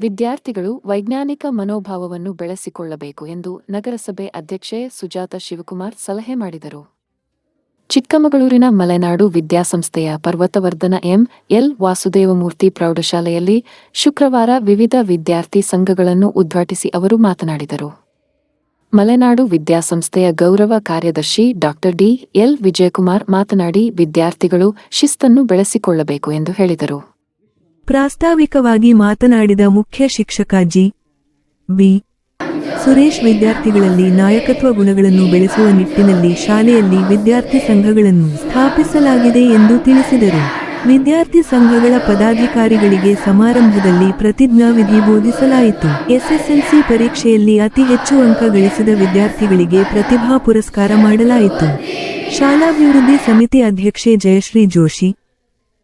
ವಿದ್ಯಾರ್ಥಿಗಳು ವೈಜ್ಞಾನಿಕ ಮನೋಭಾವವನ್ನು ಬೆಳೆಸಿಕೊಳ್ಳಬೇಕು ಎಂದು ನಗರಸಭೆ ಅಧ್ಯಕ್ಷೆ ಸುಜಾತ ಶಿವಕುಮಾರ್ ಸಲಹೆ ಮಾಡಿದರು. ಚಿಕ್ಕಮಗಳೂರಿನ ಮಲೆನಾಡು ವಿದ್ಯಾಸಂಸ್ಥೆಯ ಪರ್ವತವರ್ಧನ ಎಂ. ಎಲ್. ವಾಸುದೇವಮೂರ್ತಿ ಪ್ರೌಢಶಾಲೆಯಲ್ಲಿ ಶುಕ್ರವಾರ ವಿವಿಧ ವಿದ್ಯಾರ್ಥಿ ಸಂಘಗಳನ್ನು ಉದ್ಘಾಟಿಸಿ ಅವರು ಮಾತನಾಡಿದರು. ಮಲೆನಾಡು ವಿದ್ಯಾಸಂಸ್ಥೆಯ ಗೌರವ ಕಾರ್ಯದರ್ಶಿ ಡಾಕ್ಟರ್ ಡಿ. ಎಲ್. ವಿಜಯಕುಮಾರ್ ಮಾತನಾಡಿ, ವಿದ್ಯಾರ್ಥಿಗಳು ಶಿಸ್ತನ್ನು ಬೆಳೆಸಿಕೊಳ್ಳಬೇಕು ಎಂದು ಹೇಳಿದರು. ಪ್ರಾಸ್ತಾವಿಕವಾಗಿ ಮಾತನಾಡಿದ ಮುಖ್ಯ ಶಿಕ್ಷಕ ಜಿ. ಬಿ. ಸುರೇಶ್ ವಿದ್ಯಾರ್ಥಿಗಳಲ್ಲಿ ನಾಯಕತ್ವ ಗುಣಗಳನ್ನು ಬೆಳೆಸುವ ನಿಟ್ಟಿನಲ್ಲಿ ಶಾಲೆಯಲ್ಲಿ ವಿದ್ಯಾರ್ಥಿ ಸಂಘಗಳನ್ನು ಸ್ಥಾಪಿಸಲಾಗಿದೆ ಎಂದು ತಿಳಿಸಿದರು. ವಿದ್ಯಾರ್ಥಿ ಸಂಘಗಳ ಪದಾಧಿಕಾರಿಗಳಿಗೆ ಸಮಾರಂಭದಲ್ಲಿ ಪ್ರತಿಜ್ಞಾವಿಧಿ ಬೋಧಿಸಲಾಯಿತು. ಎಸ್ಎಸ್ಎಲ್ಸಿ ಪರೀಕ್ಷೆಯಲ್ಲಿ ಅತಿ ಹೆಚ್ಚು ಅಂಕ ಗಳಿಸಿದ ವಿದ್ಯಾರ್ಥಿಗಳಿಗೆ ಪ್ರತಿಭಾ ಪುರಸ್ಕಾರ ಮಾಡಲಾಯಿತು. ಶಾಲಾಭಿವೃದ್ಧಿ ಸಮಿತಿ ಅಧ್ಯಕ್ಷೆ ಜಯಶ್ರೀ ಜೋಶಿ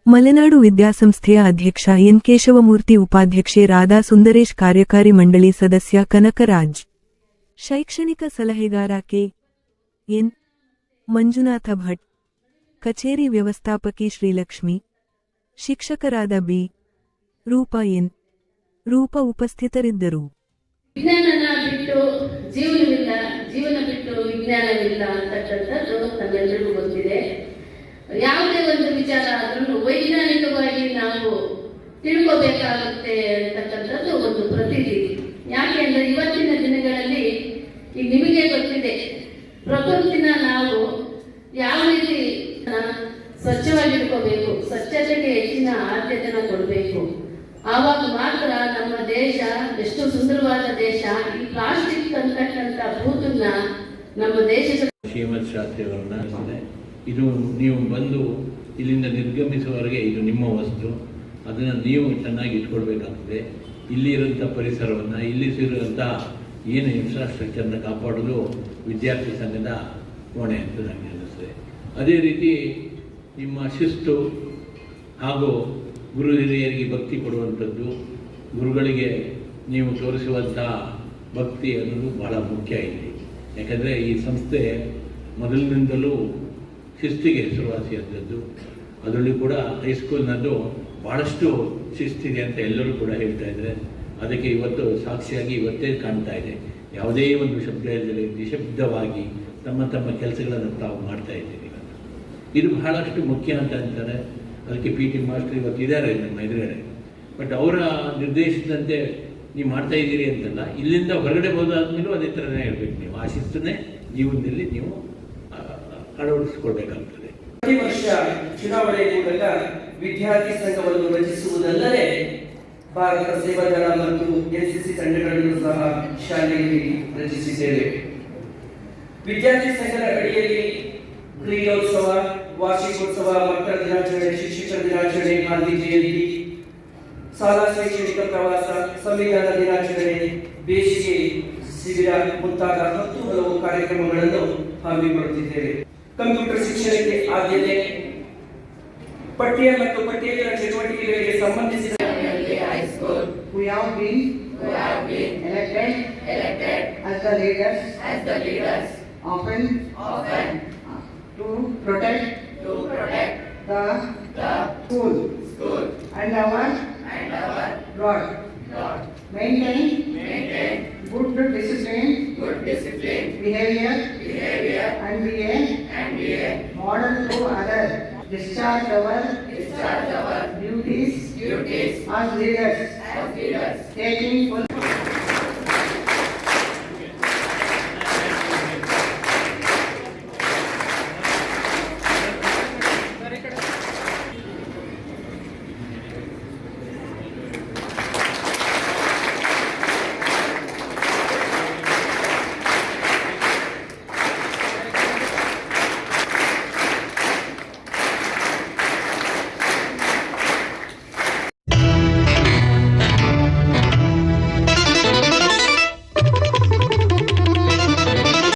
ಮಲೆನಾಡು ವಿದ್ಯಾಸಂಸ್ಥೆಯ ಅಧ್ಯಕ್ಷ ಎನ್ ಕೇಶವಮೂರ್ತಿ, ಉಪಾಧ್ಯಕ್ಷೆ ರಾಧಾ ಸುಂದರೇಶ್, ಕಾರ್ಯಕಾರಿ ಮಂಡಳಿ ಸದಸ್ಯ ಕನಕರಾಜ್. ಶೈಕ್ಷಣಿಕ ಸಲಹೆಗಾರ ಕೆ. ಎನ್. ಮಂಜುನಾಥ ಭಟ್. ಕಚೇರಿ ವ್ಯವಸ್ಥಾಪಕಿ ಶ್ರೀಲಕ್ಷ್ಮಿ. ಶಿಕ್ಷಕರಾದ ಬಿ. ರೂಪ ಎನ್. ರೂಪ ಉಪಸ್ಥಿತರಿದ್ದರು. ವಿಜ್ಞಾನನ ಬಿಟ್ಟು ಜೀವನವಿಲ್ಲ, ಜೀವನ ಬಿಟ್ಟು ವಿಜ್ಞಾನವಿಲ್ಲ ಅಂತಕ್ಕಂಥದ್ದು ನಮ್ಮೆಲ್ಲರಿಗೂ ಗೊತ್ತಿದೆ. ಯಾವುದೇ ಒಂದು ವಿಚಾರ ಆದ್ರೂ ವೈಜ್ಞಾನಿಕವಾಗಿ ನಾವು ತಿಳ್ಕೋಬೇಕಾಗುತ್ತೆ ಅಂತಕ್ಕಂಥದ್ದು ಒಂದು ಪ್ರತಿನಿಧಿ. ಯಾಕೆ ಅಂದ್ರೆ ಇವತ್ತಿನ ದಿನಗಳಲ್ಲಿ ನಿಮಗೆ ಗೊತ್ತಿದೆ, ಪ್ರಕೃತಿನ ನಾವು ಯಾವ ರೀತಿ ಸ್ವಚ್ಛವಾಗಿಟ್ಕೋಬೇಕು, ಸ್ವಚ್ಛತೆಗೆ ಹೆಚ್ಚಿನ ಆದ್ಯತೆನ ಕೊಡಬೇಕು. ಆವಾಗ ಮಾತ್ರ ನಮ್ಮ ದೇಶ, ಎಷ್ಟು ಸುಂದರವಾದ ದೇಶ, ಈ ಪ್ಲಾಸ್ಟಿಕ್ ಅಂತಕ್ಕಂಥ ಭೂತನ್ನ ನಮ್ಮ ದೇಶದ ಶ್ರೀಮತ್ ಇದೆ. ನೀವು ಬಂದು ಇಲ್ಲಿಂದ ನಿರ್ಗಮಿಸುವವರೆಗೆ ಇದು ನಿಮ್ಮ ವಸ್ತು. ಅದನ್ನು ನೀವು ಚೆನ್ನಾಗಿ ಇಟ್ಕೊಳ್ಬೇಕಾಗ್ತದೆ ಇಲ್ಲಿರುವಂಥ ಪರಿಸರವನ್ನು, ಇಲ್ಲಿ ಸಿರುವಂಥ ಏನು ಇನ್ಫ್ರಾಸ್ಟ್ರಕ್ಚರ್ನ ಕಾಪಾಡೋದು ವಿದ್ಯಾರ್ಥಿ ಸಂಘದ ಹೊಣೆ ಅಂತ ನನಗೆ ಅನ್ನಿಸ್ತದೆ. ಅದೇ ರೀತಿ ನಿಮ್ಮ ಶಿಸ್ತು ಹಾಗೂ ಗುರು ಹಿರಿಯರಿಗೆ ಭಕ್ತಿ ಕೊಡುವಂಥದ್ದು, ಗುರುಗಳಿಗೆ ನೀವು ತೋರಿಸುವಂಥ ಭಕ್ತಿ ಅನ್ನೋದು ಬಹಳ ಮುಖ್ಯ ಇಲ್ಲಿ. ಯಾಕಂದರೆ ಈ ಸಂಸ್ಥೆ ಮೊದಲಿನಿಂದಲೂ ಶಿಸ್ತಿಗೆ ಹೆಸರುವಾಸಿಯಾದದ್ದು ಅದರಲ್ಲಿ ಕೂಡ ಹೈಸ್ಕೂಲ್ನದ್ದು ಭಾಳಷ್ಟು ಶಿಸ್ತಿದೆ ಅಂತ ಎಲ್ಲರೂ ಕೂಡ ಹೇಳ್ತಾ ಇದ್ದಾರೆ. ಅದಕ್ಕೆ ಇವತ್ತು ಸಾಕ್ಷಿಯಾಗಿ ಇವತ್ತೇ ಕಾಣ್ತಾ ಇದೆ. ಯಾವುದೇ ಒಂದು ಶಬ್ದ ಇಲ್ಲದೆ ನಿಶಬ್ದವಾಗಿ ತಮ್ಮ ತಮ್ಮ ಕೆಲಸಗಳನ್ನು ತಾವು ಮಾಡ್ತಾ ಇದ್ದೀರಿ ಇದು ಬಹಳಷ್ಟು ಮುಖ್ಯ ಅಂತ ಅಂತಾರೆ. ಅದಕ್ಕೆ ಪಿ ಟಿ ಮಾಸ್ಟರ್ ಇವತ್ತು ಇದ್ದಾರೆ ನಮ್ಮ ಎದುರುಗಡೆ. ಬಟ್ ಅವರ ನಿರ್ದೇಶನದಂತೆ ನೀವು ಮಾಡ್ತಾ ಇದ್ದೀರಿ ಅಂತಲ್ಲ, ಇಲ್ಲಿಂದ ಹೊರಗಡೆ ಹೋದಾದ್ಮೇಲೂ ಅದೇ ಥರನೇ ಹೇಳ್ಬೇಕು ನೀವು. ಆ ಶಿಸ್ತನ್ನೇ ಜೀವನದಲ್ಲಿ ನೀವು ಅಳವಡಿಸ್ಕೊಳ್ಬೇಕಾಗ್ತದೆ. ಪ್ರತಿ ವರ್ಷ ಚುನಾವಣೆ ಮೂಲಕ ವಿದ್ಯಾರ್ಥಿ ಸಂಘವನ್ನು ರಚಿಸುವುದಲ್ಲದೆ ಭಾರತ ಸೇವಾದಳ ಮತ್ತು ಎನ್ಸಿಸಿ ತಂಡಗಳನ್ನು ಸಹ ಶಾಲೆಯಲ್ಲಿ ರಚಿಸಿದ್ದೇವೆ. ವಿದ್ಯಾರ್ಥಿ ಸಂಘದ ಅಡಿಯಲ್ಲಿ ಕ್ರೀಡೋತ್ಸವ, ವಾರ್ಷಿಕೋತ್ಸವ, ಮಕ್ಕಳ ದಿನಾಚರಣೆ, ಶಿಕ್ಷಕ ದಿನಾಚರಣೆ, ಗಾಂಧಿ ಜಯಂತಿ, ಶಾಲಾ ಶೈಕ್ಷಣಿಕ ಪ್ರವಾಸ, ಸಂವಿಧಾನ ದಿನಾಚರಣೆ, ಬೇಸಿಗೆ, ಶಿಬಿರ ಮುಂತಾದ ಹತ್ತು ಹಲವು ಕಾರ್ಯಕ್ರಮಗಳನ್ನು ಹಮ್ಮಿಕೊಳ್ಳುತ್ತಿದ್ದೇವೆ ಕಂಪ್ಯೂಟರ್ ಶಿಕ್ಷಣಕ್ಕೆ ಆದ್ಯತೆ ಪಠ್ಯ ಮತ್ತು ಪಠ್ಯೇತರ ಚಟುವಟಿಕೆಗಳಿಗೆ ಸಂಬಂಧಿಸಿದ We have been, elected, as the leaders, often, to protect, the, school, and our, Lord. Maintain, good discipline, behavior, and be a, Model other dischargeable duties duties leaders leaders taking full